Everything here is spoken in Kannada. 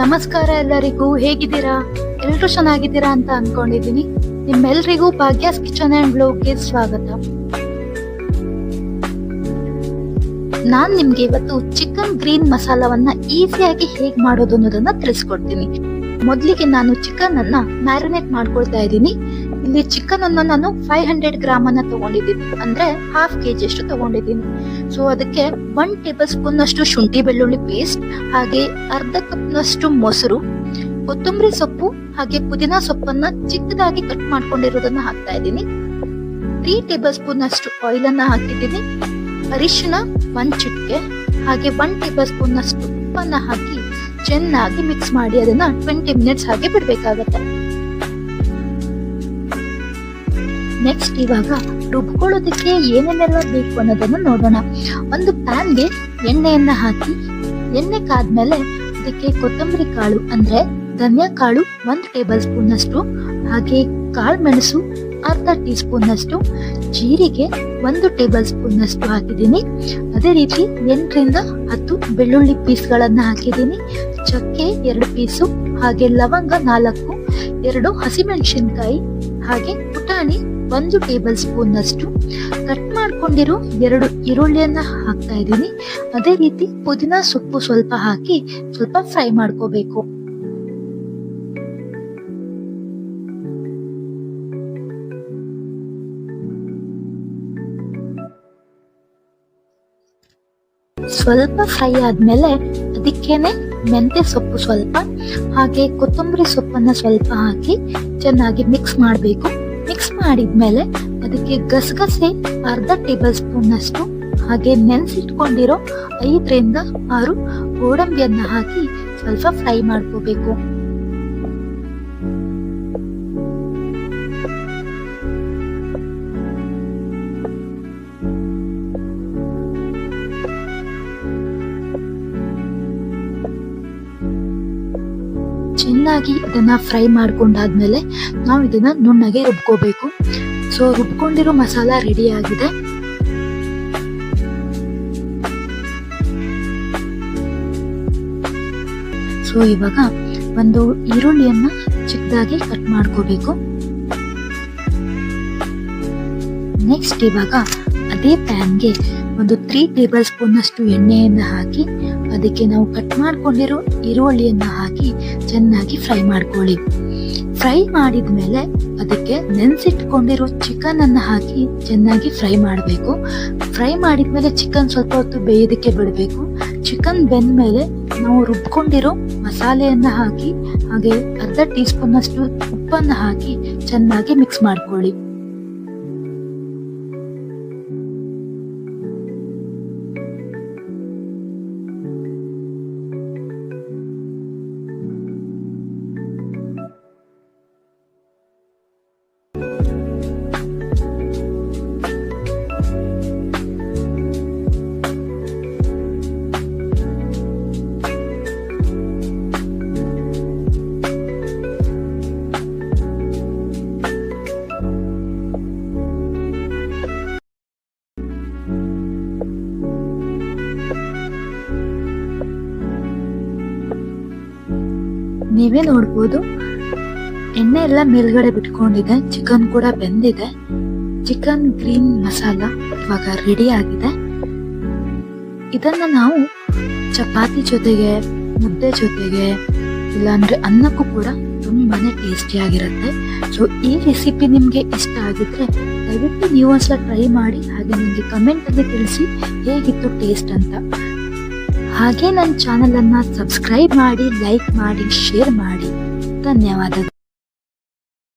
ನಮಸ್ಕಾರ ಎಲ್ಲರಿಗೂ ಹೇಗಿದ್ದೀರಾ? ಎಲ್ಲರೂ ಚೆನ್ನಾಗಿದ್ದೀರಾ ಅಂತ ಅನ್ಕೊಂಡಿದೀನಿ ನಿಮ್ಮೆಲ್ರಿಗೂ ಭಾಗ್ಯಾಸ್ ಕಿಚನ್ ಅಂಡ್ ಬ್ಲೋಗ್ಗೆ ಸ್ವಾಗತ. ನಾನ್ ನಿಮ್ಗೆ ಇವತ್ತು ಚಿಕನ್ ಗ್ರೀನ್ ಮಸಾಲವನ್ನ ಈಸಿಯಾಗಿ ಹೇಗ್ ಮಾಡೋದು ಅನ್ನೋದನ್ನ ತಿಳಿಸ್ಕೊಡ್ತೀನಿ. ಮೊದಲಿಗೆ ನಾನು ಚಿಕನ್ ಅನ್ನ ಮ್ಯಾರಿನೇಟ್ ಮಾಡ್ಕೊಳ್ತಾ ಇದ್ದೀನಿ. ಇಲ್ಲಿ ಚಿಕನ್ ಅನ್ನ ನಾನು ಫೈವ್ ಹಂಡ್ರೆಡ್ ಗ್ರಾಮ್ ಅನ್ನ ತಗೊಂಡಿದ್ದೀನಿ. ಅಂದ್ರೆ ಹಾಫ್ ಕೆಜಿ ಅಷ್ಟು ತಗೊಂಡಿದ್ದೀನಿ. ಸೊ ಅದಕ್ಕೆ ಒನ್ ಟೇಬಲ್ ಸ್ಪೂನ್ ನಷ್ಟು ಶುಂಠಿ ಬೆಳ್ಳುಳ್ಳಿ ಪೇಸ್ಟ್ ಹಾಗೆ ಅರ್ಧ ಕಪ್ನಷ್ಟು ಮೊಸರು, ಕೊತ್ತಂಬರಿ ಸೊಪ್ಪು, ಹಾಗೆ ಪುದೀನಾ ಸೊಪ್ಪನ್ನ ಚಿಕ್ಕದಾಗಿ ಕಟ್ ಮಾಡ್ಕೊಂಡಿರೋದನ್ನ ಹಾಕ್ತಾ ಇದ್ದೀನಿ. ತ್ರೀ ಟೇಬಲ್ ಸ್ಪೂನ್ ಅಷ್ಟು ಆಯಿಲ್ ಅನ್ನ ಹಾಕಿದ್ದೀನಿ. ಅರಿಶಿನ ಒಂದ್ ಚಿಟಿಕೆ ಹಾಗೆ ಒನ್ ಟೇಬಲ್ ಸ್ಪೂನ್ ಅಷ್ಟು ಉಪ್ಪನ್ನ ಹಾಕಿ ಚೆನ್ನಾಗಿ ಮಿಕ್ಸ್ ಮಾಡಿ ಅದನ್ನ ಟ್ವೆಂಟಿ ಮಿನಿಟ್ಸ್ ಹಾಗೆ ಬಿಡ್ಬೇಕಾಗತ್ತೆ. ನೆಕ್ಸ್ಟ್ ಇವಾಗ ರುಬ್ಕೊಳ್ಳೋದಕ್ಕೆ ಏನೇನೆಲ್ಲ ಬೇಕು ಅನ್ನೋದನ್ನ ನೋಡೋಣ. ಒಂದು ಪ್ಯಾನ್ಗೆ ಎಣ್ಣೆಯನ್ನ ಹಾಕಿ, ಎಣ್ಣೆ ಕಾದ್ಮೇಲೆ ಅದಕ್ಕೆ ಕೊತ್ತಂಬರಿ ಕಾಳು ಅಂದ್ರೆ ಧನಿಯಾ ಕಾಳು ಒಂದು ಟೇಬಲ್ ಸ್ಪೂನ್ ಅಷ್ಟು ಹಾಗೆ ಕಾಳು ಮೆಣಸು ಅರ್ಧ ಟೀ ಸ್ಪೂನ್ ಅಷ್ಟು ಜೀರಿಗೆ ಒಂದು ಟೇಬಲ್ ಸ್ಪೂನ್ ಅಷ್ಟು ಹಾಕಿದ್ದೀನಿ. ಅದೇ ರೀತಿ ಎಂಟರಿಂದ ಹತ್ತು ಬೆಳ್ಳುಳ್ಳಿ ಪೀಸ್ಗಳನ್ನು ಹಾಕಿದ್ದೀನಿ. ಚಕ್ಕೆ ಎರಡು ಪೀಸು, ಹಾಗೆ ಲವಂಗ ನಾಲ್ಕು, ಎರಡು ಹಸಿಮೆಣಸಿನ್ಕಾಯಿ ಹಾಗೆ ಪುಟಾಣಿ ಒಂದು ಟೇಬಲ್ ಸ್ಪೂನ್ ಅಷ್ಟು ಕಟ್ ಮಾಡ್ಕೊಂಡಿರೋ ಎರಡು ಈರುಳ್ಳಿಯನ್ನ ಹಾಕ್ತಾ ಇದ್ದೀನಿ. ಅದೇ ರೀತಿ ಪುದೀನ ಸೊಪ್ಪು ಸ್ವಲ್ಪ ಹಾಕಿ ಸ್ವಲ್ಪ ಫ್ರೈ ಮಾಡ್ಕೋಬೇಕು. ಸ್ವಲ್ಪ ಫ್ರೈ ಆದ್ಮೇಲೆ ಅದಕ್ಕೇನೆ ಮೆಂತ್ಯ ಸೊಪ್ಪು ಸ್ವಲ್ಪ ಹಾಗೆ ಕೊತ್ತಂಬರಿ ಸೊಪ್ಪನ್ನು ಸ್ವಲ್ಪ ಹಾಕಿ ಚೆನ್ನಾಗಿ ಮಿಕ್ಸ್ ಮಾಡಬೇಕು. ಮಿಕ್ಸ್ ಮಾಡಿದ್ಮೇಲೆ ಅದಕ್ಕೆ ಗಸಗಸೆ ಅರ್ಧ ಟೇಬಲ್ ಸ್ಪೂನ್ ಅಷ್ಟು ಹಾಗೆ ನೆನೆಸಿಟ್ಕೊಂಡಿರೋ ಐದರಿಂದ ಆರು ಗೋಡಂಬಿಯನ್ನು ಹಾಕಿ ಸ್ವಲ್ಪ ಫ್ರೈ ಮಾಡ್ಕೋಬೇಕು. ಚೆನ್ನಾಗಿ ಇದನ್ನ ಫ್ರೈ ಮಾಡ್ಕೊಂಡಾದ್ಮೇಲೆ ನಾವು ಇದನ್ನ ನುಣ್ಣಗೆ ರುಬ್ಕೋಬೇಕು. ಸೊ ರುಬ್ಕೊಂಡಿರೋ ಮಸಾಲ ರೆಡಿ ಆಗಿದೆ. ಸೊ ಇವಾಗ ಒಂದು ಈರುಳ್ಳಿಯನ್ನ ಚಿಕ್ಕದಾಗಿ ಕಟ್ ಮಾಡ್ಕೋಬೇಕು. ನೆಕ್ಸ್ಟ್ ಇವಾಗ ಅದೇ ಪ್ಯಾನ್ಗೆ ಒಂದು ತ್ರೀ ಟೇಬಲ್ ಸ್ಪೂನ್ ಎಣ್ಣೆಯನ್ನು ಹಾಕಿ, ಅದಕ್ಕೆ ನಾವು ಕಟ್ ಮಾಡ್ಕೊಂಡಿರೋ ಈರುಳ್ಳಿಯನ್ನು ಹಾಕಿ ಚೆನ್ನಾಗಿ ಫ್ರೈ ಮಾಡ್ಕೊಳ್ಳಿ. ಫ್ರೈ ಮಾಡಿದ ಮೇಲೆ ಅದಕ್ಕೆ ನೆನೆಸಿಟ್ಕೊಂಡಿರೋ ಚಿಕನ್ ಅನ್ನ ಹಾಕಿ ಚೆನ್ನಾಗಿ ಫ್ರೈ ಮಾಡಬೇಕು. ಫ್ರೈ ಮಾಡಿದ ಮೇಲೆ ಚಿಕನ್ ಸ್ವಲ್ಪ ಹೊತ್ತು ಬೇಯೋದಕ್ಕೆ ಬಿಡಬೇಕು. ಚಿಕನ್ ಬೆಂದ ಮೇಲೆ ನಾವು ರುಬ್ಕೊಂಡಿರೋ ಮಸಾಲೆಯನ್ನು ಹಾಕಿ, ಹಾಗೆ ಅರ್ಧ ಟೀ ಸ್ಪೂನ್ ಉಪ್ಪನ್ನು ಉಪ್ಪನ್ನ ಹಾಕಿ ಚೆನ್ನಾಗಿ ಮಿಕ್ಸ್ ಮಾಡ್ಕೊಳ್ಳಿ. ನೀವೇ ನೋಡ್ಬೋದು. ಎಣ್ಣೆ ಎಲ್ಲ ಮೇಲ್ಗಡೆ ಬಿಟ್ಕೊಂಡಿದೆ. ಚಿಕನ್ ಕೂಡ ಬೆಂದಿದೆ. ಚಿಕನ್ ಗ್ರೀನ್ ಮಸಾಲ ಇವಾಗ ರೆಡಿ ಆಗಿದೆ. ಇದನ್ನ ನಾವು ಚಪಾತಿ ಜೊತೆಗೆ, ಮುದ್ದೆ ಜೊತೆಗೆ, ಇಲ್ಲಾಂದ್ರೆ ಅನ್ನಕ್ಕೂ ಕೂಡ ತುಂಬಾನೇ ಟೇಸ್ಟಿ ಆಗಿರುತ್ತೆ. ಸೊ ಈ ರೆಸಿಪಿ ನಿಮ್ಗೆ ಇಷ್ಟ ಆಗಿದ್ರೆ ದಯವಿಟ್ಟು ನೀವು ಒಂದ್ಸಲ ಟ್ರೈ ಮಾಡಿ, ಹಾಗೆ ನನಗೆ ಕಮೆಂಟ್ ಅಲ್ಲಿ ತಿಳಿಸಿ ಹೇಗಿತ್ತು ಟೇಸ್ಟ್ ಅಂತ. ಹಾಗೆ ನನ್ನ ಚಾನಲನ್ನು ಸಬ್ಸ್ಕ್ರೈಬ್ ಮಾಡಿ ಲೈಕ್ ಮಾಡಿ ಶೇರ್ ಮಾಡಿ. ಧನ್ಯವಾದಗಳು.